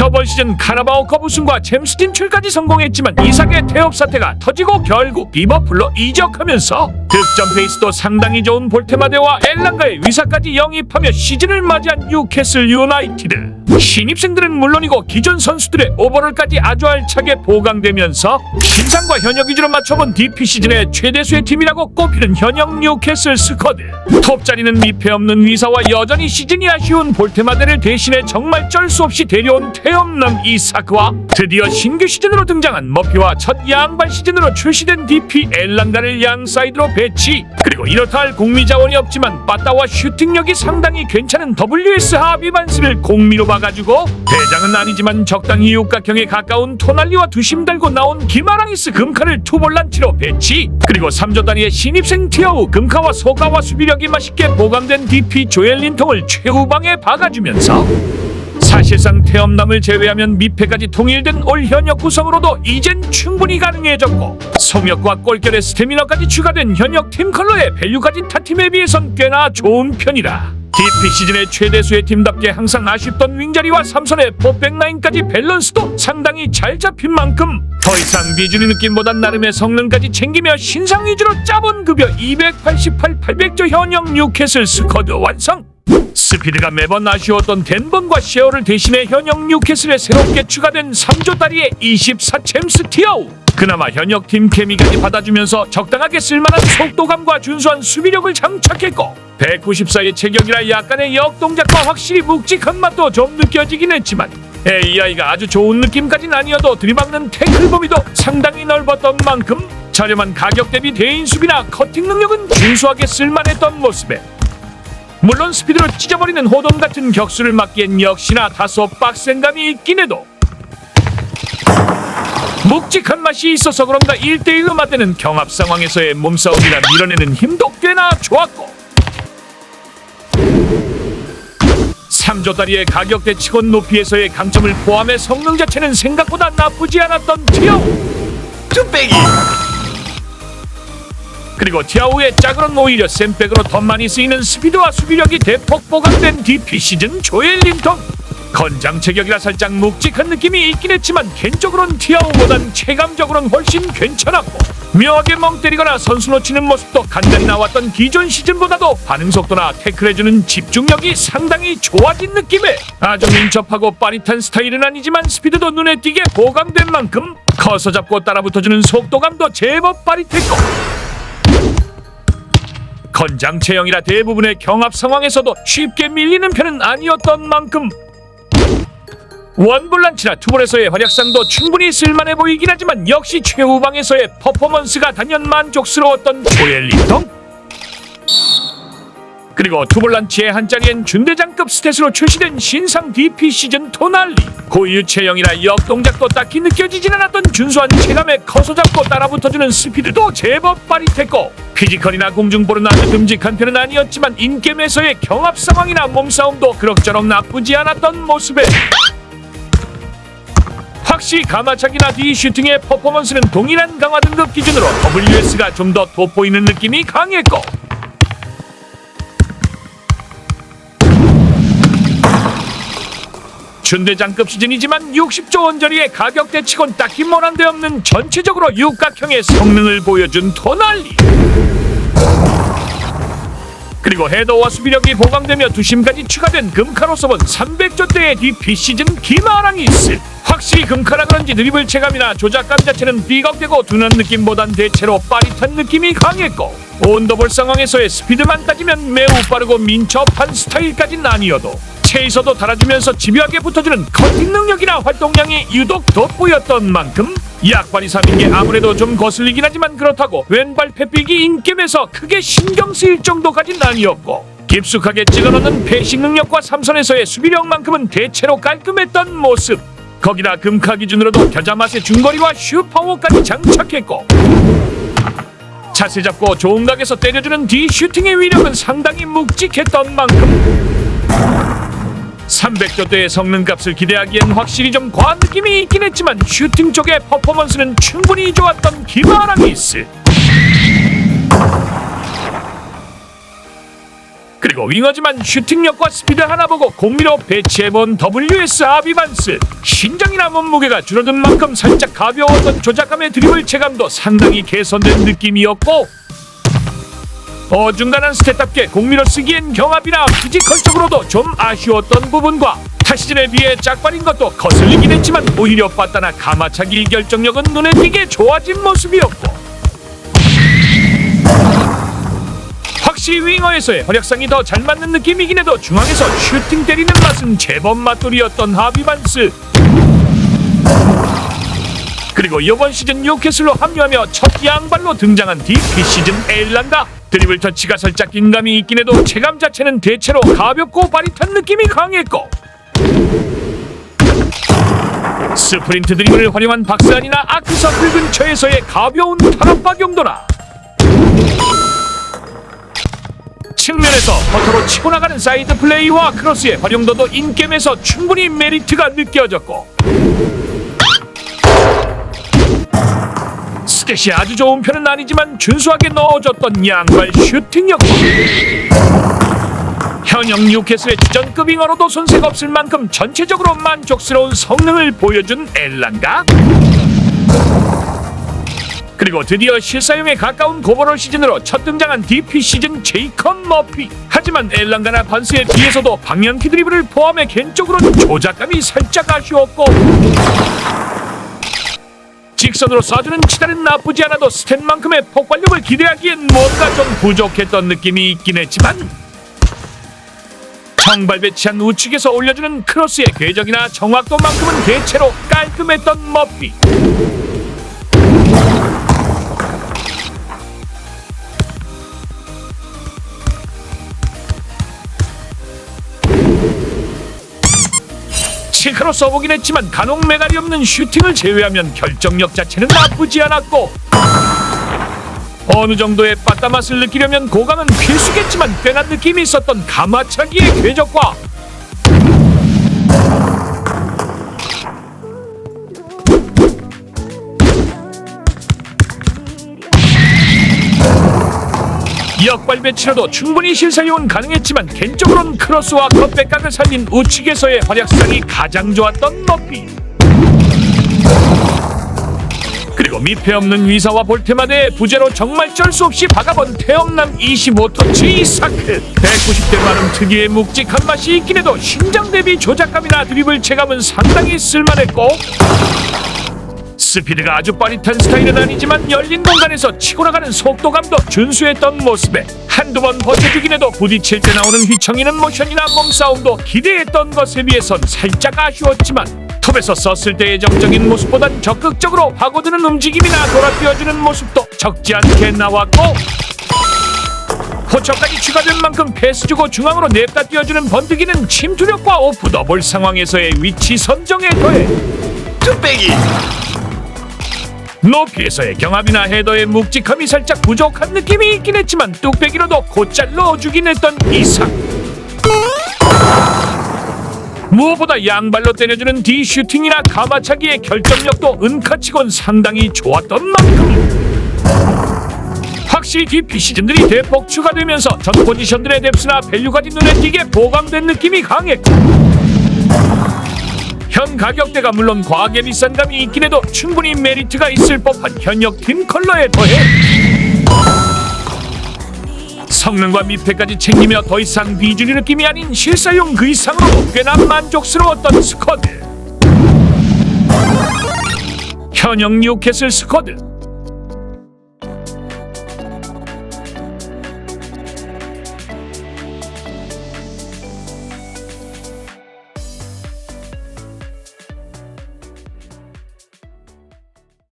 저번 시즌 카라바오컵 우승과 챔스 진출까지 성공했지만 이삭의 태업 사태가 터지고 결국 리버풀로 이적하면서 득점 페이스도 상당히 좋은 볼테마데와 엘랑가의 위사까지 영입하며 시즌을 맞이한 뉴캐슬 유나이티드. 신입생들은 물론이고 기존 선수들의 오버롤까지 아주 알차게 보강되면서 신상과 현역 위주로 맞춰본 DP 시즌의 최대수의 팀이라고 꼽히는 현역 뉴캐슬 스쿼드. 톱 자리는 미패 없는 위사와 여전히 시즌이 아쉬운 볼테마데를 대신해 정말 쩔 수 없이 데려온 태엄남 이사크와 드디어 신규 시즌으로 등장한 머피와 첫 양발 시즌으로 출시된 DP 엘란가를 양 사이드로 배치. 그리고 이렇다 할 공미 자원이 없지만 빠따와 슈팅력이 상당히 괜찮은 WS 하비반스를 공미로 봐가지고 대장은 아니지만 적당히 육각형에 가까운 토날리와 두심 달고 나온 기마랑이스 금카를 투볼란치로 배치. 그리고 3조 단위의 신입생 티아우 금카와 소가와 수비력이 맛있게 보강된 DP 조엘린통을 최후방에 박아주면서 사실상 태엄남을 제외하면 미패까지 통일된 올 현역 구성으로도 이젠 충분히 가능해졌고 성역과 골결의 스태미너까지 추가된 현역 팀 컬러의 밸류까지 타 팀에 비해선 꽤나 좋은 편이라 DP 시즌의 최대수의 팀답게 항상 아쉽던 윙자리와 삼선의 포백라인까지 밸런스도 상당히 잘 잡힌 만큼 더 이상 비주리 느낌보단 나름의 성능까지 챙기며 신상 위주로 짜본 급여 288, 800조 현역 뉴캐슬 스쿼드 완성 스피드가 매번 아쉬웠던 덴번과 쉐어를 대신해 현역 뉴캐슬에 새롭게 추가된 3조 다리의 24 챔스 티아우 그나마 현역 팀 케미까지 받아주면서 적당하게 쓸만한 속도감과 준수한 수비력을 장착했고 194의 체격이라 약간의 역동작과 확실히 묵직한 맛도 좀 느껴지긴 했지만 AI가 아주 좋은 느낌까진 아니어도 들이박는 태클 범위도 상당히 넓었던 만큼 저렴한 가격 대비 대인 수비나 커팅 능력은 준수하게 쓸만했던 모습에 물론 스피드로 찢어버리는 호돈 같은 격수를 맞기엔 역시나 다소 빡센 감이 있긴 해도 묵직한 맛이 있어서 그런가 1대1로 맞대는 경합 상황에서의 몸싸움이라 밀어내는 힘도 꽤나 좋았고 3조 다리의 가격대 치곤 높이에서의 강점을 포함해 성능 자체는 생각보다 나쁘지 않았던 티아우 뚝배기 그리고 티아우의 짝으로는 오히려 샘백으로 더 많이 쓰이는 스피드와 수비력이 대폭 보강된 DP 시즌 조엘 린턴. 건장 체격이라 살짝 묵직한 느낌이 있긴 했지만 개인적으로는 티아우보단 체감적으로는 훨씬 괜찮았고 묘하게 멍 때리거나 선수 놓치는 모습도 간단히 나왔던 기존 시즌보다도 반응 속도나 태클해주는 집중력이 상당히 좋아진 느낌에 아주 민첩하고 빠릿한 스타일은 아니지만 스피드도 눈에 띄게 보강된 만큼 커서 잡고 따라붙어주는 속도감도 제법 빠릿했고 건장 체형이라 대부분의 경합 상황에서도 쉽게 밀리는 편은 아니었던 만큼 원볼란치나 투볼에서의 활약상도 충분히 쓸만해 보이긴 하지만 역시 최후방에서의 퍼포먼스가 단연 만족스러웠던 조엘리통 그리고 투볼란치의 한자리엔 준대장급 스탯으로 출시된 신상 DP 시즌 토날리. 고유 체형이라 역동작도 딱히 느껴지진 않았던 준수한 체감에 커서 잡고 따라붙어주는 스피드도 제법 빠릿했고 피지컬이나 아주 듬직한 편은 아니었지만 인게임에서의 경합 상황이나 몸싸움도 그럭저럭 나쁘지 않았던 모습에 확실히 가마차기나 D 슈팅의 퍼포먼스는 동일한 강화 등급 기준으로 WS가 좀 더 돋보이는 느낌이 강했고 준대장급 시즌이지만 60조 원짜리의 가격대 치곤 딱히 뭐란 데 없는 전체적으로 육각형의 성능을 보여준 토날리. 그리고 헤더와 수비력이 보강되며 두심까지 추가된 금카로서 본 300조대의 DP 시즌 기마랑이 있을. 확실히 금카라 그런지 드리블 체감이나 조작감 자체는 삐걱대고 둔한 느낌보단 대체로 빠릿한 느낌이 강했고 온더볼 상황에서의 스피드만 따지면 매우 빠르고 민첩한 스타일까진 아니어도 체에서도 달아주면서 집요하게 붙어주는 커팅 능력이나 활동량이 유독 돋보였던 만큼 약발이 3인 게 아무래도 좀 거슬리긴 하지만 그렇다고 왼발 패픽이 인겜에서 크게 신경 쓰일 정도까진 아니었고 깊숙하게 찔러넣는 패싱 능력과 삼선에서의 수비력만큼은 대체로 깔끔했던 모습. 거기다 금카 기준으로도 겨자 맛의 중거리와 슈퍼워까지 장착했고 자세 잡고 좋은 각에서 때려주는 뒤 슈팅의 위력은 상당히 묵직했던 만큼 300조대의 성능값을 기대하기엔 확실히 좀 과한 느낌이 있긴 했지만 슈팅 쪽의 퍼포먼스는 충분히 좋았던 기마랑이스 그리고 윙어지만 슈팅력과 스피드 하나 보고 공미로 배치해본 WS 아비반스. 신장이나 몸무게가 줄어든 만큼 살짝 가벼웠던 조작감의 드리블 체감도 상당히 개선된 느낌이었고 어중간한 스탯답게 공미로 쓰기엔 경합이나 피지컬적으로도 좀 아쉬웠던 부분과 타 시즌에 비해 짝발인 것도 거슬리긴 했지만 오히려 빠따나 가마차기 결정력은 눈에 띄게 좋아진 모습이었고. 확실히 윙어에서의 활약상이 더 잘 맞는 느낌이긴 해도 중앙에서 슈팅 때리는 맛은 제법 맛돌이었던 하비반스. 그리고 이번 시즌 뉴캐슬로 합류하며 첫 양발로 등장한 DP 시즌 엘란다 드리블 터치가 살짝 긴감이 있긴 해도 체감 자체는 대체로 가볍고 빠릿한 느낌이 강했고. 스프린트 드리블을 활용한 박스안이나 아크서클 근처에서의 가벼운 타락박 용도나 측면에서 버터로 치고 나가는 사이드 플레이와 크로스의 활용도도 인게임에서 충분히 메리트가 느껴졌고 스탯이 아주 좋은 편은 아니지만 준수하게 넣어줬던 양발 슈팅력 현역 뉴캐슬의 주전급 잉어로도 손색 없을 만큼 전체적으로 만족스러운 성능을 보여준 엘란가? 그리고 드디어 실사용에 가까운 고버럴 시즌으로 첫 등장한 DP 시즌 제이컨 머피. 하지만 엘란가나 반스의 뒤에서도 방향키 드리블을 포함해 개인적으로는 조작감이 살짝 아쉬웠고 직선으로 쏴주는 치달은 나쁘지 않아도 스탯만큼의 폭발력을 기대하기엔 뭔가 좀 부족했던 느낌이 있긴 했지만 정발 배치한 우측에서 올려주는 크로스의 궤적이나 정확도만큼은 대체로 깔끔했던 머피 싱크로 써보긴 했지만 간혹 메갈이 없는 슈팅을 제외하면 결정력 자체는 나쁘지 않았고 어느 정도의 빠따 맛을 느끼려면 고강은 필수겠지만 꽤나 느낌이 있었던 가마차기의 궤적과 역발 배치로도 충분히 실사용은 가능했지만 개인적으로는 크로스와 컷백각을 살린 우측에서의 활약상이 가장 좋았던 머피 그리고 미패 없는 위사와 볼테마대의 부재로 정말 쩔 수 없이 박아본 태영남 25터치 이사크. 190대 마름 특유의 묵직한 맛이 있긴 해도 신장 대비 조작감이나 드리블 체감은 상당히 쓸만했고 스피드가 아주 빠릿한 스타일은 아니지만 열린 공간에서 치고 나가는 속도감도 준수했던 모습에 한두 번 버텨주긴 해도 부딪힐 때 나오는 휘청이는 모션이나 몸싸움도 기대했던 것에 비해선 살짝 아쉬웠지만 톱에서 썼을 때의 정적인 모습보단 적극적으로 파고드는 움직임이나 돌아뛰어주는 모습도 적지 않게 나왔고 포처까지 추가된 만큼 패스 주고 중앙으로 냅다 뛰어주는 번뜩이는 침투력과 오프 더블 상황에서의 위치 선정에 더해 뚝배기 높이에서의 경합이나 헤더의 묵직함이 살짝 부족한 느낌이 있긴 했지만 뚝배기로도 곧잘 넣어주긴 했던 이상 무엇보다 양발로 때려주는 디슈팅이나 가마차기의 결정력도 은카치곤 상당히 좋았던 만큼. 확실히 DP 시즌들이 대폭 추가되면서 전 포지션들의 뎁스나 밸류까지 눈에 띄게 보강된 느낌이 강했고 현 가격대가 물론 과하게 비싼 감이 있긴 해도 충분히 메리트가 있을 법한 현역 팀 컬러에 더해 성능과 미패까지 챙기며 더 이상 비주류 느낌이 아닌 실사용 그 이상으로도 꽤나 만족스러웠던 스쿼드. 현역 뉴캐슬 스쿼드